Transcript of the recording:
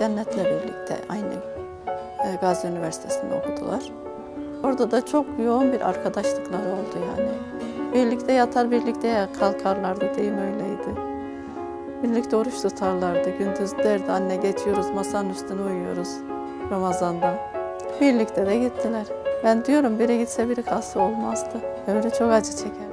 Cennet'le birlikte aynı e, Gazi Üniversitesi'nde okudular. Orada da çok yoğun bir arkadaşlıkları oldu yani. Birlikte yatar, birlikte kalkarlardı diyeyim öyleydi. Birlikte oruç tutarlardı. Gündüz derdi anne geçiyoruz masanın üstüne uyuyoruz Ramazan'da. Birlikte de gittiler. Ben diyorum biri gitse biri kalsa olmazdı. Öyle çok acı çeker.